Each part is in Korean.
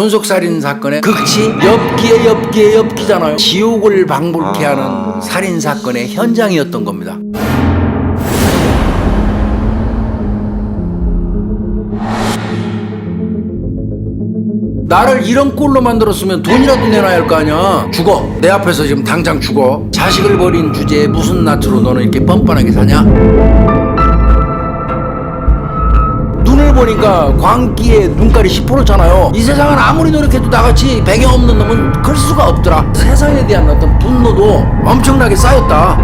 존속살인 사건의 극치 엽기에 엽기에 엽기잖아요. 지옥을 방불케 하는 살인 사건의 현장이었던 겁니다. 나를 이런 꼴로 만들었으면 돈이라도 내놔야 할 거 아니야. 죽어. 내 앞에서 지금 당장 죽어. 자식을 버린 주제에 무슨 낯으로 너는 이렇게 뻔뻔하게 사냐? 보니까 광기에 눈깔이 시퍼렇잖아요. 이 세상은 아무리 노력해도 나같이 배경 없는 놈은 클 수가 없더라. 세상에 대한 어떤 분노도 엄청나게 쌓였다.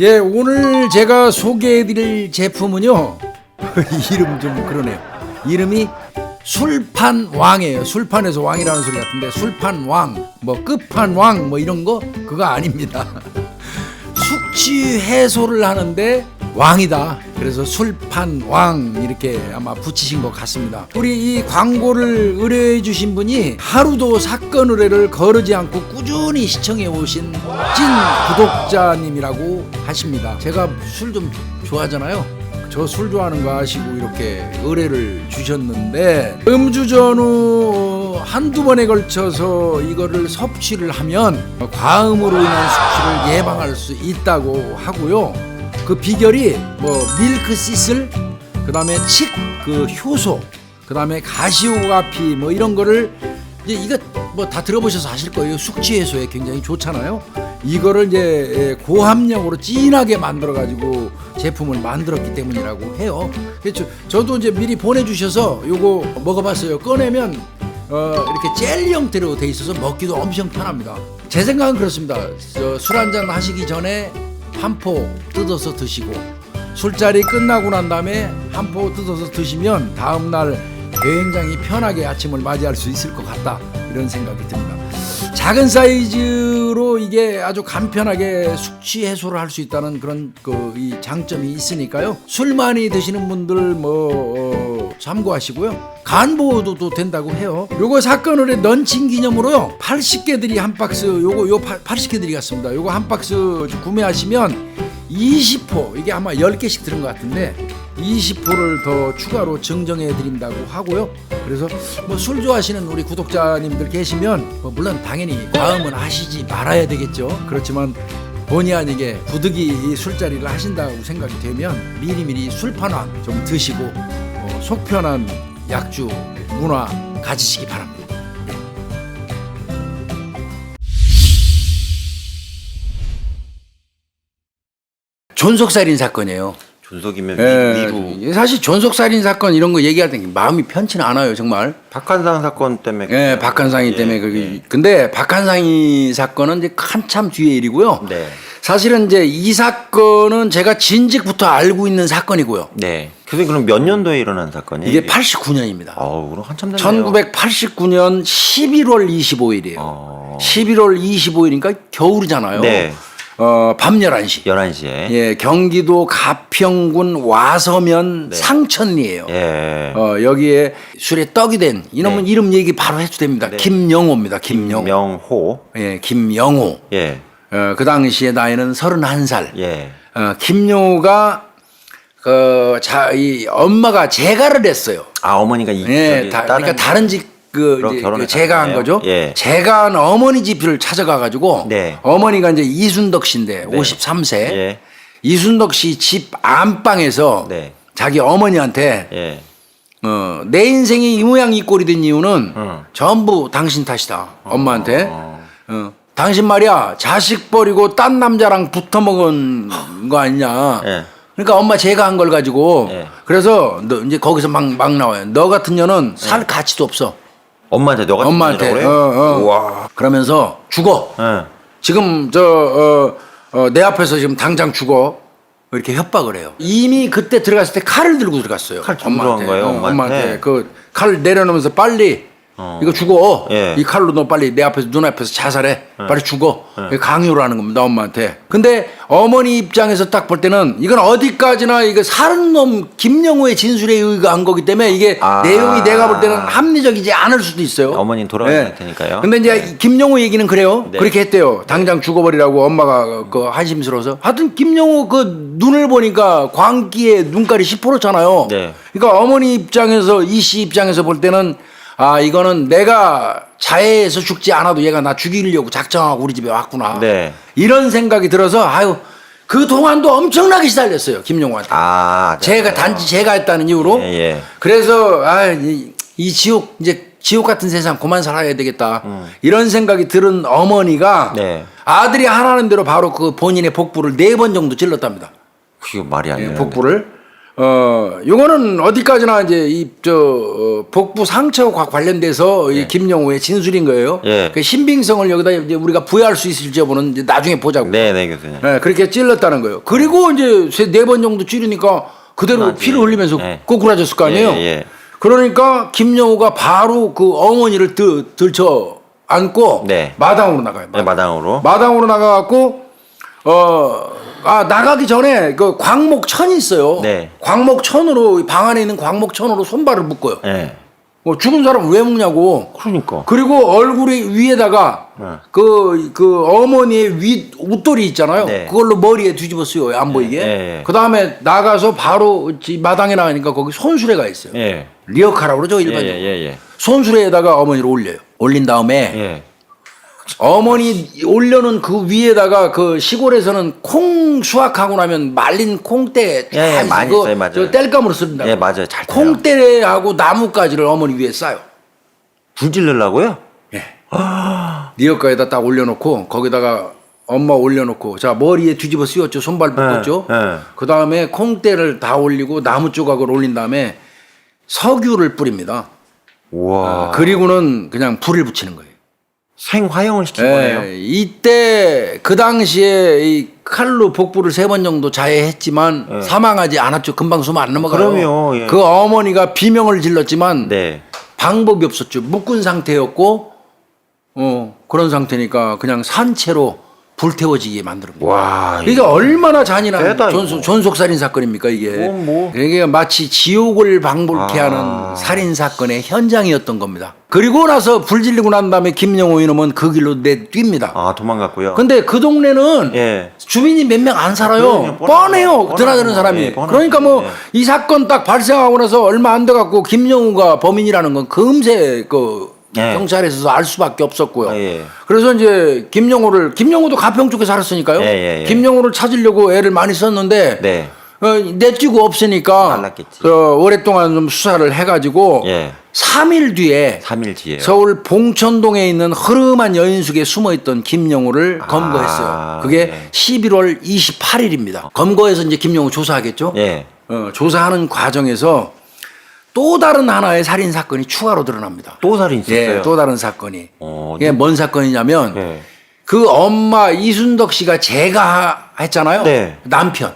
예, 오늘 제가 소개해드릴 제품은요. 이름 좀 그러네요. 이름이 술판 왕이에요. 술판에서 왕이라는 소리 같은데 술판 왕, 뭐 끝판 왕, 뭐 이런 거 그거 아닙니다. 숙취 해소를 하는데 왕이다. 그래서 술판 왕 이렇게 아마 붙이신 것 같습니다. 우리 이 광고를 의뢰해 주신 분이 하루도 사건 의뢰를 거르지 않고 꾸준히 시청해 오신 찐 구독자님이라고 하십니다. 제가 술 좀 좋아하잖아요. 저 술 좋아하는 거 아시고 이렇게 의뢰를 주셨는데 음주 전후 한두 번에 걸쳐서 이거를 섭취를 하면 과음으로 인한 숙취를 예방할 수 있다고 하고요. 그 비결이 뭐 밀크 시슬, 그다음에 칡, 그 효소, 그다음에 가시오가피 뭐 이런 거를 이제 이거 뭐 다 들어보셔서 아실 거예요. 숙취 해소에 굉장히 좋잖아요. 이거를 이제 고함량으로 진하게 만들어 가지고 제품을 만들었기 때문이라고 해요. 그렇죠. 저도 이제 미리 보내주셔서 요거 먹어봤어요. 꺼내면 어, 이렇게 젤리 형태로 돼 있어서 먹기도 엄청 편합니다. 제 생각은 그렇습니다. 술 한 잔 하시기 전에 한 포 뜯어서 드시고 술자리 끝나고 난 다음에 한 포 뜯어서 드시면 다음 날 굉장히 편하게 아침을 맞이할 수 있을 것 같다 이런 생각이 듭니다. 작은 사이즈로 이게 아주 간편하게 숙취 해소를 할 수 있다는 그런 그 이 장점이 있으니까요. 술 많이 드시는 분들 뭐 어, 참고하시고요. 간 보호도 된다고 해요. 요거 사건을 런칭 기념으로요. 80개들이 한 박스 요거 요 80개들이 같습니다. 요거 한 박스 구매하시면 20호 이게 아마 10개씩 들은 것 같은데 20호를 더 추가로 증정해 드린다고 하고요. 그래서 뭐 술 좋아하시는 우리 구독자님들 계시면 뭐 물론 당연히 과음은 하시지 말아야 되겠죠. 그렇지만 본의 아니게 부득이 이 술자리를 하신다고 생각이 되면 미리미리 술판왕 좀 드시고 어, 속 편한 약주 문화 가지시기 바랍니다. 존속살인 사건이에요. 존속이면 예, 위로 사실 존속 살인 사건 이런 거 얘기할 때 마음이 편치는 않아요, 정말. 박한상 사건 때문에 예, 박한상이 예, 때문에 그게. 예. 근데 박한상이 사건은 이제 한참 뒤의 일이고요. 네. 사실은 이제 이 사건은 제가 진즉부터 알고 있는 사건이고요. 네. 그게 그럼 몇 년도에 일어난 사건이에요? 이게 89년입니다. 아우 그럼 한참 됐네요. 1989년 11월 25일이에요. 어. 11월 25일이니까 겨울이잖아요. 네. 어, 밤 11시. 11시에. 예, 경기도 가평군 와서면 네. 상천리예요. 예. 어, 여기에 술에 떡이 된 이놈은 네. 이름 얘기 바로 해도 됩니다. 네. 김영호입니다. 김영호. 명호. 예, 김영호. 예. 어, 그 당시에 나이는 31살. 예. 어, 김영호가 그, 자, 이 엄마가 재가를 했어요. 아 어머니가 이 예, 다, 그러니까 다른 집 그, 이제 그 재가한 하셨네요. 거죠. 예. 재가한 어머니 집을 찾아가 가지고 네. 어머니가 이제 이순덕 씨인데 53세. 예. 이순덕 씨 집 안방에서 네. 자기 어머니한테 예. 어, 내 인생이 이 모양 이 꼴이 된 이유는 응. 전부 당신 탓이다. 엄마한테. 어. 어, 당신 말이야 자식 버리고 딴 남자랑 붙어 먹은 거 아니냐. 예. 그러니까 엄마 제가 한 걸 가지고 예. 그래서 너 이제 거기서 막, 막 나와요. 너 같은 년은 살 가치도 없어. 엄마한테 너가 엄마한테. 그래? 어, 어. 우와. 그러면서 죽어. 예. 지금 저 어, 어, 내 앞에서 지금 당장 죽어. 이렇게 협박을 해요. 이미 그때 들어갔을 때 칼을 들고 들어갔어요. 칼 들어간 거예요, 어, 엄마한테? 그 칼을 내려놓으면서 빨리 어. 이거 죽어. 예. 이 칼로 너 빨리 내 앞에서 눈 앞에서 자살해. 빨리 죽어. 강요를 하는 겁니다 엄마한테. 근데 어머니 입장에서 딱 볼 때는 이건 어디까지나 이거 사는 놈 김영우의 진술에 의거한 거기 때문에 이게 아. 내용이 내가 볼 때는 합리적이지 않을 수도 있어요. 어머니는 돌아가신 예. 상태니까요. 근데 이제 이 김영우 얘기는 그래요. 네. 그렇게 했대요. 당장 죽어버리라고 엄마가 그 한심스러워서. 하여튼 김영우 그 눈을 보니까 광기에 눈깔이 시퍼렇잖아요. 네. 그러니까 어머니 입장에서 이 씨 입장에서 볼 때는 아 이거는 내가 자해해서 죽지 않아도 얘가 나 죽이려고 작정하고 우리 집에 왔구나. 네. 이런 생각이 들어서 아유 그 동안도 엄청나게 시달렸어요 김영우한테. 아, 네. 제가 단지 제가 했다는 이유로 예, 예. 그래서 아이 이 지옥 이제 지옥 같은 세상 그만 살아야 되겠다 음. 이런 생각이 들은 어머니가 네. 아들이 하라는 대로 바로 그 본인의 복부를 네 번 정도 찔렀답니다. 그게 말이 안 예, 되는. 복부를 어 요거는 어디까지나 이제 이저 어, 복부 상처와 관련돼서 이 김영우의 진술인 거예요. 예. 그 신빙성을 여기다 이제 우리가 부여할 수 있을지 여부는 이제 나중에 보자고. 네, 네, 교수님. 예, 그렇게 찔렀다는 거예요. 그리고 이제 네 번 정도 찌르니까 그대로 맞지. 피를 흘리면서 예. 꼬꾸라졌을 거 아니에요. 예, 예. 그러니까 김영우가 바로 그 어머니를 들, 들쳐 안고 네. 마당으로 나가요. 네, 마당으로. 마당으로 나가갖고 어. 아 나가기 전에 그 광목천이 있어요. 네. 광목천으로 방 안에 있는 광목천으로 손발을 묶어요. 예. 뭐 죽은 사람 왜 묶냐고. 그러니까. 그리고 얼굴이 위에다가 네. 그, 그 어머니의 위 옷돌이 있잖아요. 네. 그걸로 머리에 뒤집어 쓰요. 안 보이게. 네, 네. 그 다음에 나가서 바로 지- 마당에 나가니까 거기 손수레가 있어요. 예. 리어카라고 그러죠, 예, 일반적으로. 예, 예. 손수레에다가 어머니를 올려요. 올린 다음에 예. 어머니 올려놓은 그 위에다가 그 시골에서는 콩 수확하고 나면 말린 콩대 예, 예, 다 많이 그거 써요, 맞아요. 저 뗄감으로 쓴다. 예, 맞아요. 잘. 콩대하고 나뭇가지를 어머니 위에 싸요. 불 지르려고요? 예. 리어카에다 딱 올려놓고 거기다가 엄마 올려놓고 자 머리에 뒤집어 씌웠죠 손발 묶었죠 예, 예. 그 다음에 콩대를 다 올리고 나무 조각을 올린 다음에 석유를 뿌립니다 우와. 그리고는 그냥 불을 붙이는 거예요 생화형을 시킨 거네요. 예, 이때 그 당시에 이 칼로 복부를 세 번 정도 자해했지만 예. 사망하지 않았죠 금방 숨 안 넘어가요 그럼요, 예. 그 어머니가 비명을 질렀지만 네. 방법이 없었죠. 묶은 상태였고, 어, 그런 상태니까 그냥 산채로 불태워지게 거예요. 와. 이게 얼마나 잔인한 대다, 이거. 전속, 전속살인 사건입니까, 이게. 뭐, 뭐. 이게 마치 지옥을 방불케 아. 하는 살인 사건의 현장이었던 겁니다. 그리고 나서 불 질리고 난 다음에 김영호 이놈은 그 길로 내뜁니다. 아, 도망갔고요. 근데 그 동네는 예. 주민이 몇 명 안 살아요. 그럼요, 뻔하죠. 뻔해요. 뻔하죠. 드나드는 사람이. 예, 뻔하죠. 그러니까 뭐 예. 이 사건 딱 발생하고 나서 얼마 안 돼 갖고 김영우가 범인이라는 건 금세 그 예. 경찰에서 알 수밖에 없었고요. 아, 예. 그래서 이제 김영우를 김영우도 가평 쪽에 살았으니까요. 예, 예, 예. 김영우를 찾으려고 애를 많이 썼는데 네. 어, 내찌고 없으니까. 어, 오랫동안 좀 수사를 해가지고 예. 3일 뒤에 3일 뒤에요. 서울 봉천동에 있는 흐름한 여인숙에 숨어있던 김영우를 검거했어요. 그게 네. 11월 28일입니다. 검거해서 이제 김영우 조사하겠죠. 예. 어, 조사하는 과정에서 또 다른 하나의 살인 사건이 추가로 드러납니다. 또 살인 있었어요. 예, 또 다른 사건이. 어, 이게 뭔 사건이냐면 예. 그 엄마 이순덕 씨가 제가 했잖아요. 네. 남편.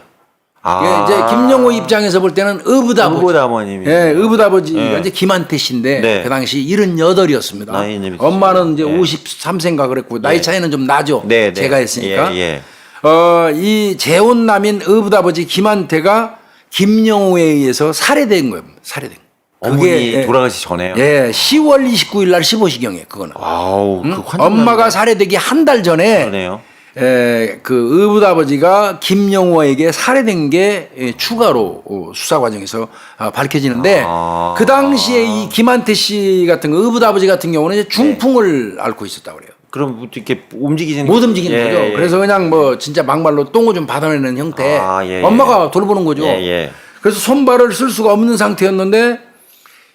아. 예, 이제 김영호 입장에서 볼 때는 의붓아버지. 의붓아버님이. 예, 의붓아버지가 예. 이제 김한태 씨인데 네. 그 당시 78이었습니다. 나이 이제 엄마는 이제 예. 53세인가 그랬고 나이 예. 차이는 좀 나죠. 네, 네. 제가 했으니까. 예, 예. 어, 이 재혼남인 의붓아버지 김한태가 김영호에 의해서 살해된 거예요. 살해된. 거. 어머니 예, 돌아가시 전에요. 예, 10월 29일 날 15시경에 그거는. 아우, 그 환장 엄마가 살해되기 한 달 전에 그러네요. 에, 그 의붓 아버지가 김영호에게 살해된 게 예, 추가로 어, 수사 과정에서 아, 밝혀지는데 아. 그 당시에 이 김한태 씨 같은 거 의붓 아버지 같은 경우는 이제 중풍을 앓고 있었다고 그래요. 그럼 뭐 이렇게 움직이지는 못 움직이는 예, 거죠. 예. 그래서 그냥 뭐 진짜 막말로 똥을 좀 받아내는 형태. 아, 예, 예. 엄마가 돌보는 거죠. 예, 예. 그래서 손발을 쓸 수가 없는 상태였는데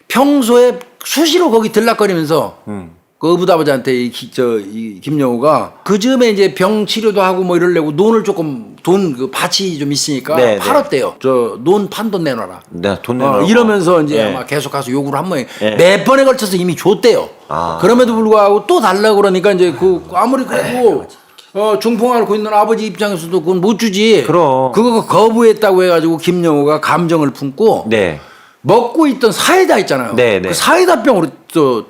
평소에 수시로 거기 들락거리면서 음. 그 의붓아버지한테 이, 기- 저, 이 김영우가 그 즈음에 이제 병 치료도 하고 뭐 이러려고 논을 조금 돈 그 밭이 좀 있으니까 네, 네. 팔았대요. 저 논 판 돈 내놔라. 네, 돈 어, 내놓고. 이러면서 이제 예. 아마 계속 가서 요구를 한 모양. 예. 몇 번에 걸쳐서 이미 줬대요. 아. 그럼에도 불구하고 또 달라고 그러니까 이제 그 아무리 그래도 어, 중풍 앓고 있는 아버지 입장에서도 그건 못 주지. 그럼. 그거 거부했다고 해가지고 김영호가 감정을 품고 네. 먹고 있던 사이다 있잖아요. 네, 네. 그 사이다 병으로 또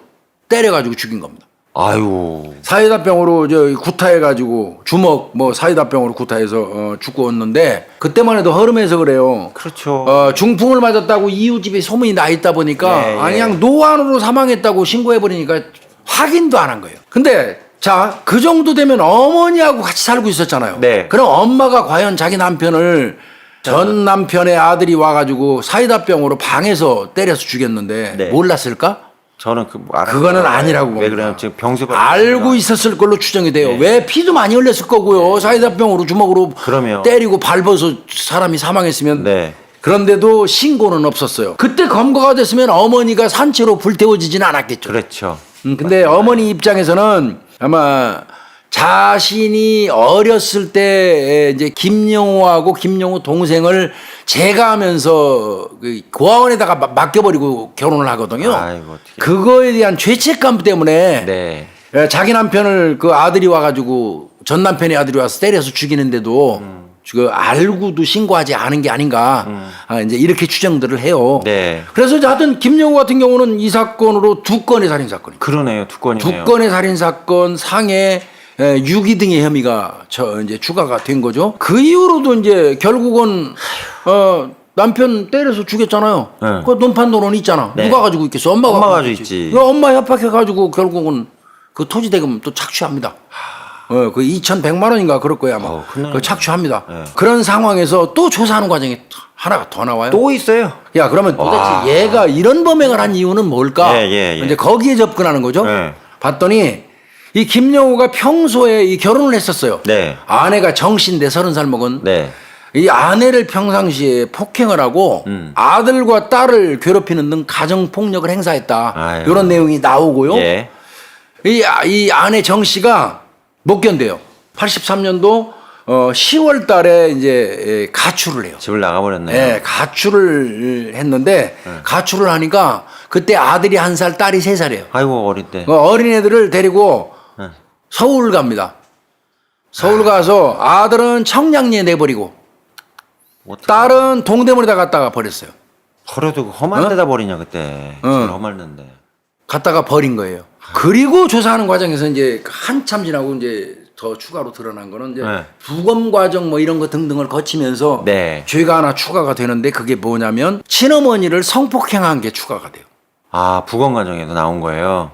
때려가지고 죽인 겁니다. 아유. 사이다 병으로 저 구타해가지고 주먹 뭐 사이다 병으로 구타해서 어, 죽었는데 그때만 해도 허름해서 그래요. 그렇죠. 어, 중풍을 맞았다고 이웃집에 소문이 나 있다 보니까 예, 예. 아니 그냥 노안으로 사망했다고 신고해 버리니까 확인도 안 한 거예요. 근데 자 그 정도 되면 어머니하고 같이 살고 있었잖아요. 네. 그럼 엄마가 과연 자기 남편을 전 남편의 아들이 와가지고 사이다병으로 방에서 때려서 죽였는데 네. 몰랐을까? 저는 그뭐 알아요. 그거는 아니라고 왜 봅니다. 그래요? 지금 병수가 알고 있었을 걸로 추정이 돼요. 네. 왜 피도 많이 흘렸을 거고요. 사이다병으로 주먹으로 그럼요. 때리고 밟아서 사람이 사망했으면 네. 그런데도 신고는 없었어요. 그때 검거가 됐으면 어머니가 산채로 불태워지지는 않았겠죠. 그렇죠. 음, 근데 어머니 입장에서는 아마 자신이 어렸을 때 이제 김영호하고 김영호 동생을 제가하면서 그 고아원에다가 마- 맡겨버리고 결혼을 하거든요. 아이고. 그거에 대한 죄책감 때문에 네. 예, 자기 남편을 그 아들이 와가지고 전 남편의 아들이 와서 때려서 죽이는데도 그 알고도 신고하지 않은 게 아닌가 아, 이제 이렇게 추정들을 해요. 네. 그래서 이제 하여튼 김영우 같은 경우는 이 사건으로 두 건의 살인 사건이 그러네요. 두 건이네요. 두 건의 살인 사건 상해 에, 유기 등의 혐의가 저 이제 추가가 된 거죠. 그 이후로도 이제 결국은 어 남편 때려서 죽였잖아요. 네. 그 논판 돈은 있잖아. 네. 누가 가지고 있겠어? 엄마가 엄마가 가지고 있지. 그 엄마 협박해 가지고 결국은 그 토지 대금 또 착취합니다. 어, 그 2,100만 원인가 그럴 거야 아마. 큰일 그 착취합니다. 네. 그런 상황에서 또 조사하는 과정에 하나가 더 나와요. 또 있어요. 야 그러면 도대체 와. 얘가 이런 범행을 한 이유는 뭘까? 예, 예, 예. 이제 거기에 접근하는 거죠. 예. 봤더니 이 김영우가 평소에 이 결혼을 했었어요. 네. 아내가 정신대 서른 살 먹은 네. 이 아내를 평상시에 폭행을 하고 음. 아들과 딸을 괴롭히는 등 가정 폭력을 행사했다. 아이고. 이런 내용이 나오고요. 예. 이, 아- 이 아내 정 씨가 못 견뎌요. 83년도 어 10월 달에 이제 예, 가출을 해요. 집을 나가버렸네요. 예, 가출을 했는데 네. 가출을 하니까 그때 아들이 한 살, 딸이 세 살이에요. 아이고 어릴 때. 그 어린애들을 데리고 네. 서울 갑니다. 서울 가서 아들은 청량리에 내버리고 어떡해. 딸은 동대문에다 갖다가 버렸어요. 버려도 그 험한 어? 데다 버리냐 그때. 어. 집을 험할는데. 갖다가 버린 거예요. 그리고 조사하는 과정에서 이제 한참 지나고 이제 더 추가로 드러난 거는 이제 네. 부검 과정 뭐 이런 거 등등을 거치면서 네. 죄가 하나 추가가 되는데 그게 뭐냐면 친어머니를 성폭행한 게 추가가 돼요. 아 부검 과정에도 나온 거예요.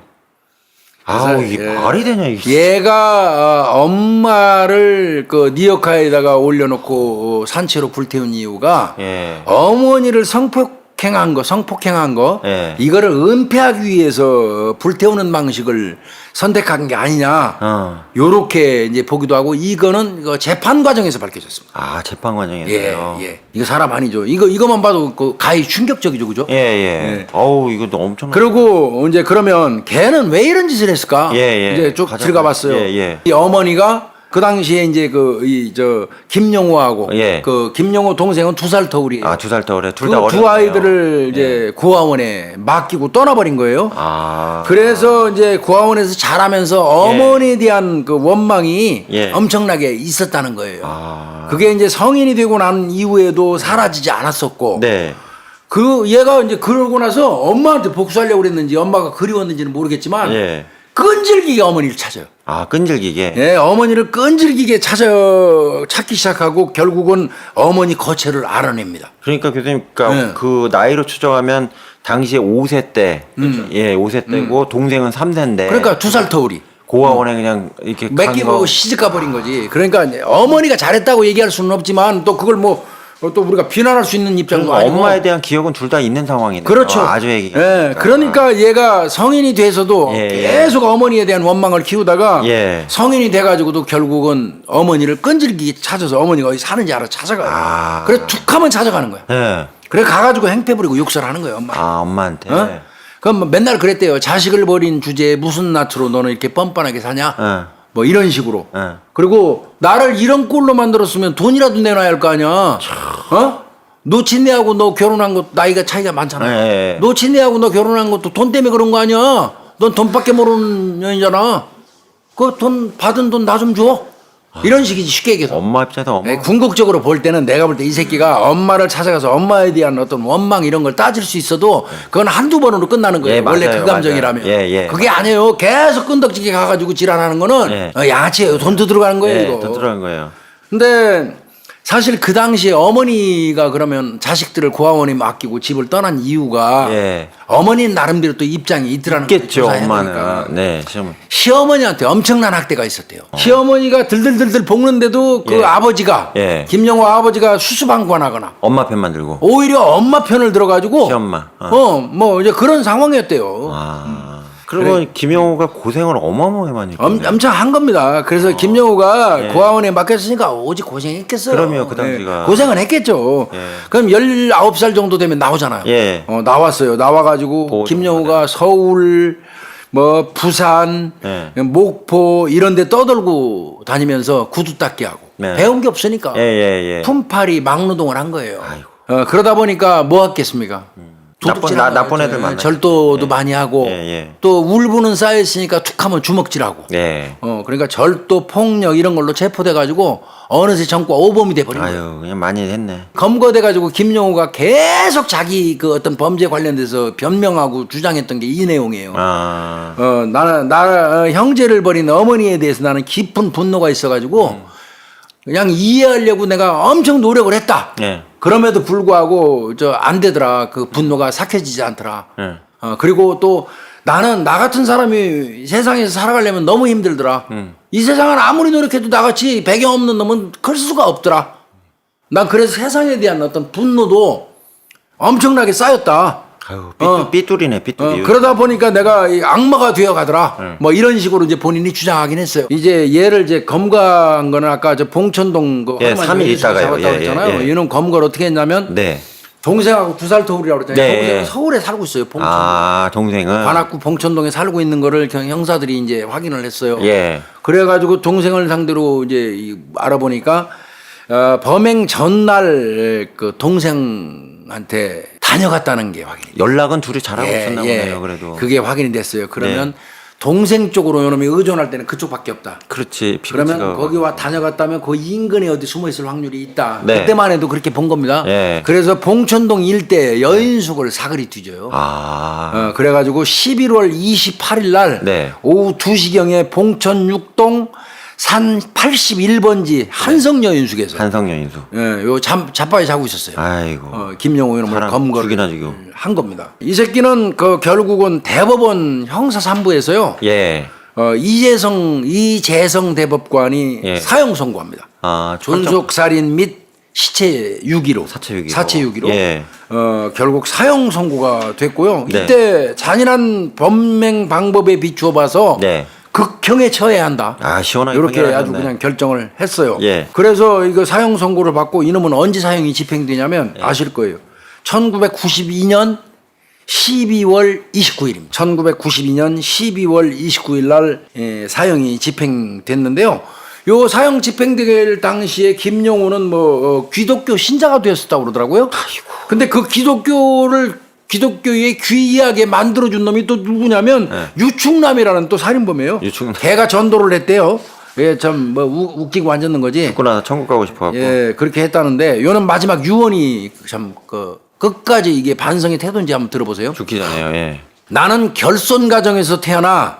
아우 이게 예. 말이 되냐 이게. 얘가 어, 엄마를 그 니어카에다가 올려놓고 어, 산채로 불태운 이유가 예. 어머니를 성폭 행한 거, 성폭행한 거, 예. 이거를 은폐하기 위해서 불태우는 방식을 선택한 게 아니냐. 어. 요렇게 이제 보기도 하고 이거는 이거 재판 과정에서 밝혀졌습니다. 아 재판 예, 과정에서요. 예. 이거 사람 아니죠. 이거 이거만 봐도 그 가히 충격적이죠, 그죠? 예, 예. 어우 이것도 엄청. 그리고 이제 그러면 걔는 왜 이런 짓을 했을까? 예, 예. 이제 쭉 가자, 들어가 봤어요. 예, 예. 이 어머니가 그 당시에 이제 그 이 저 김영호하고 예. 그 김영호 동생은 두 살 터울이에요. 아 두 살 터울에 그 둘다 어렸네요. 두 아이들을 이제 고아원에 맡기고 떠나버린 거예요. 아. 그래서 이제 고아원에서 자라면서 어머니에 대한 그 원망이 예. 엄청나게 있었다는 거예요. 아. 그게 이제 성인이 되고 난 이후에도 사라지지 않았었고 네. 그 얘가 이제 그러고 나서 엄마한테 복수하려고 그랬는지 엄마가 그리웠는지는 모르겠지만 예. 끈질기게 어머니를 찾아요. 아 끈질기게. 예, 어머니를 끈질기게 찾아 찾기 시작하고 결국은 어머니 거체를 알아냅니다. 그러니까 교수님, 그러니까 네. 그 나이로 추정하면 당시에 5세 때, 예, 5세 때고 동생은 3세인데. 음. 그러니까 두 살 터울이 고아원에 그냥 이렇게 맡기고 시집 가버린 거지. 그러니까 어머니가 잘했다고 얘기할 수는 없지만 또 그걸 뭐 또 우리가 비난할 수 있는 입장도 그러니까 아니고. 엄마에 대한 기억은 둘 다 있는 상황이네요. 그렇죠. 아주 얘기가. 예, 그러니까 얘가 성인이 돼서도 예, 예. 계속 어머니에 대한 원망을 키우다가 예. 성인이 돼가지고도 결국은 어머니를 끈질기게 찾아서 어머니가 어디 사는지 알아 찾아가요. 아. 그래 툭하면 찾아가는 거야. 예. 그래 가가지고 행패 부리고 욕설하는 거예요, 엄마. 아, 엄마한테. 어? 그럼 뭐 맨날 그랬대요. 자식을 버린 주제에 무슨 낯으로 너는 이렇게 뻔뻔하게 사냐? 예. 뭐 이런 식으로. 예. 그리고 나를 이런 꼴로 만들었으면 돈이라도 내놔야 할 거 아니야. 어? 노친네하고 너 결혼한 것 나이가 차이가 많잖아. 예, 예. 노친네하고 너 결혼한 것도 돈 때문에 그런 거 아니야. 넌 돈밖에 모르는 년이잖아. 그 돈 받은 돈 나 좀 줘. 이런 식이지 쉽게 얘기해서. 엄마 입장에서 엄마. 네, 궁극적으로 볼 때는 내가 볼 때 이 새끼가 엄마를 찾아가서 엄마에 대한 어떤 원망 이런 걸 따질 수 있어도 그건 한두 번으로 끝나는 거예요. 예, 원래 맞아요, 그 감정이라면. 맞아요. 예, 예. 그게 아니에요. 계속 끈덕지게 가가지고 지랄하는 거는 예. 어, 양아치예요. 돈도 들어가는 거예요. 예, 이거. 더 들어간 거예요. 근데 사실 그 당시에 어머니가 그러면 자식들을 고아원에 맡기고 집을 떠난 이유가 예. 어머니는 나름대로 또 입장이 있더라는 걸 있겠죠, 조사해 엄마는. 네, 시어머니. 시어머니한테 엄청난 학대가 있었대요. 시어머니가 들들들들 볶는데도 그 어. 예. 아버지가 예. 김영호 아버지가 수수방관하거나 엄마 편만 들고. 오히려 엄마 편을 들어가지고 시엄마. 어. 어 뭐 이제 그런 상황이었대요. 아. 그러면 김영호가 고생을 어마어마하게 많이 엄, 했겠네요. 엄청 한 겁니다. 그래서 김영호가 고아원에 맡겼으니까 오직 고생했겠어요. 예. 그럼요, 그 당시가. 예, 고생은 했겠죠. 예. 그럼 19살 정도 되면 나오잖아요. 예. 어, 나왔어요. 나와가지고 김영호가 서울, 뭐 부산, 예. 목포 이런 데 떠들고 다니면서 구두 닦기 하고 네. 배운 게 없으니까 예, 예, 예. 품팔이 막노동을 한 거예요. 아이고. 어, 그러다 보니까 뭐 했겠습니까? 나쁜- 나- 나쁜 애들 만나죠. 절도도 많이 하고 예, 예. 또 울분은 쌓여 있으니까 툭하면 주먹질하고 예. 어 그러니까 절도 폭력 이런 걸로 체포돼 가지고 어느새 정과 오범이 돼 버린 거예요. 아유, 그냥 많이 했네. 검거돼 가지고 김용호가 계속 자기 그 어떤 범죄 관련돼서 변명하고 주장했던 게 이 내용이에요. 아. 어 나는 나 어, 형제를 버린 어머니에 대해서 나는 깊은 분노가 있어 가지고 음. 그냥 이해하려고 내가 엄청 노력을 했다. 예. 그럼에도 불구하고 저 안 되더라. 그 분노가 삭혀지지 않더라. 예. 어, 그리고 또 나는 나 같은 사람이 세상에서 살아가려면 너무 힘들더라. 음. 이 세상은 아무리 노력해도 나같이 배경 없는 놈은 클 수가 없더라. 난 그래서 세상에 대한 어떤 분노도 엄청나게 쌓였다. 아유, 삐뚤, 어. 삐뚤이네, 어, 삐뚤이. 그러다 보니까 내가 이 악마가 되어 가더라. 뭐 이런 식으로 이제 본인이 주장하긴 했어요. 이제 얘를 이제 검거한 거는 아까 저 봉천동 그 예, 황만 삼일 여기서 있다가요. 잡았다고 예, 했잖아요. 예, 예. 얘는 검거를 어떻게 했냐면 네. 동생하고 두살 터울이라고 그랬잖아요. 네, 동생은 예. 서울에 살고 있어요. 봉천. 아, 동생은. 관악구 봉천동에 살고 있는 거를 경- 형사들이 이제 확인을 했어요. 예. 그래가지고 동생을 상대로 이제 이- 알아보니까 어, 범행 전날 그 동생한테 다녀갔다는 게 확인이. 연락은 둘이 잘하고 예, 있었나 예. 보네요, 그래도. 네. 그게 확인이 됐어요. 그러면 동생 쪽으로 요놈이 의존할 때는 그쪽밖에 없다. 그렇지. 그러면 피부치가. 거기와 다녀갔다면 그 인근에 어디 숨어 있을 확률이 있다. 네. 그때만 해도 그렇게 본 겁니다. 예. 그래서 봉천동 일대 여인숙을 사거리 뒤져요. 아. 어, 그래가지고 11월 28일 날 네. 오후 2시경에 봉천 6동 산 81번지 한성여 인숙에서 한성여 인수. 예, 요 잠, 자빠에 자고 있었어요. 아이고. 어, 김영호 이놈을 사람 검거를 죽이나 죽여. 한 겁니다. 이 새끼는 그 결국은 대법원 형사 3부에서요. 예. 어, 이재성 이재성 대법관이 예. 사형 선고합니다. 아, 존속 살인 및 시체 유기로 사체 유기로. 사체 유기로 예. 어, 결국 사형 선고가 됐고요. 네. 이때 잔인한 범행 방법에 비추어 봐서 네. 극형에 처해야 한다. 아, 시원하게 이렇게 아주 판결하셨네. 그냥 결정을 했어요. 예. 그래서 이거 사형 선고를 받고 이놈은 언제 사형이 집행되냐면 예. 아실 거예요. 1992년 12월 29일입니다. 1992년 12월 29일 날 예, 사형이 집행됐는데요. 요 사형 집행될 당시에 김용호는 뭐 어, 기독교 신자가 되었었다고 그러더라고요. 근데 그 기독교를 기독교에 귀하게 만들어준 놈이 또 누구냐면 유충남이라는 또 살인범이에요. 네. 유충남. 걔가 전도를 했대요. 예, 참뭐 웃기고 앉았는 거지. 듣고 나서 천국 가고 싶어갖고. 예, 그렇게 했다는데 요는 마지막 유언이 참 그 끝까지 이게 반성의 태도인지 한번 들어보세요. 죽기 전에요, 예. 나는 결손 가정에서 태어나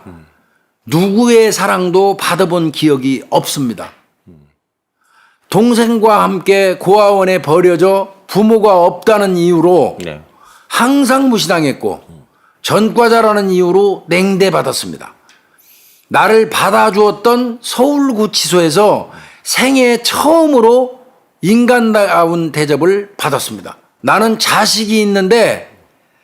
누구의 사랑도 받아본 기억이 없습니다. 동생과 함께 고아원에 버려져 부모가 없다는 이유로 네. 항상 무시당했고 전과자라는 이유로 냉대받았습니다. 나를 받아주었던 서울구치소에서 생애 처음으로 인간다운 대접을 받았습니다. 나는 자식이 있는데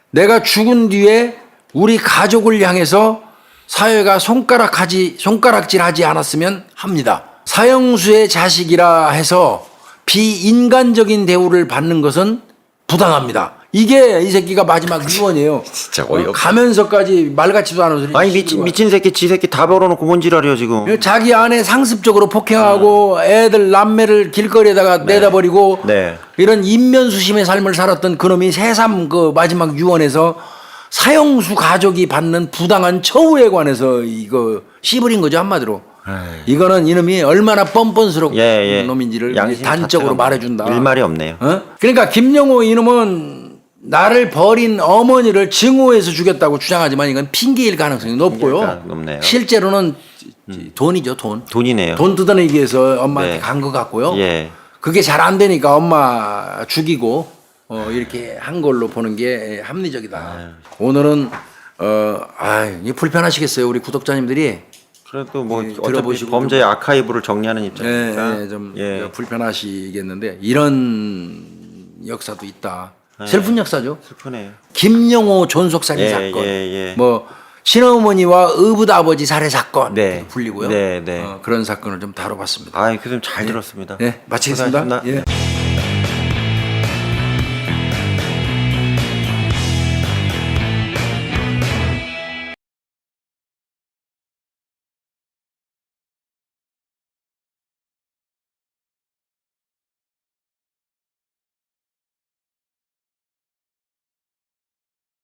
내가 죽은 뒤에 우리 가족을 향해서 사회가 손가락하지 손가락질하지 않았으면 합니다. 사형수의 자식이라 해서 비인간적인 대우를 받는 것은 부당합니다. 이게 이 새끼가 마지막 유언이에요. 진짜 어, 어이없다. 가면서까지 말 같지도 않은 소리. 아니, 미친, 미친 새끼, 지 새끼 다 벌어놓고 뭔 지랄이야, 지금. 자기 아내 상습적으로 폭행하고 애들 남매를 길거리에다가 내다버리고 네. 이런 인면수심의 삶을 살았던 그놈이 새삼 그 마지막 유언에서 사형수 가족이 받는 부당한 처우에 관해서 이거 씨부린 거죠 한마디로 이거는 이놈이 얼마나 뻔뻔스럽고 예, 예. 놈인지를 양심 단적으로 자체가 말해준다. 일 말이 없네요. 어? 그러니까 김영호 이놈은 나를 버린 어머니를 증오해서 죽였다고 주장하지만 이건 핑계일 가능성이 높고요. 높네요. 음. 실제로는 돈이죠, 돈. 돈이네요. 돈 뜯어내기 위해서 엄마한테 네. 간것 같고요. 예. 그게 잘 안 되니까 엄마 죽이고 어, 이렇게 한 걸로 보는 게 합리적이다. 오늘은 어, 아, 이 불편하시겠어요, 우리 구독자님들이. 그래도 뭐 예, 어차피 범죄의 아카이브를 정리하는 예, 입장이니까 예, 좀 예. 불편하시겠는데 이런 역사도 있다. 슬픈 역사죠. 슬프네요. 김영호 존속살인 예, 사건, 예, 예. 뭐 친어머니와 의붓 아버지 살해 사건 네. 불리고요. 네, 네. 어, 그런 사건을 좀 다뤄봤습니다. 아, 그좀 잘 들었습니다. 네, 마치겠습니다. 고생하셨습니다. 예.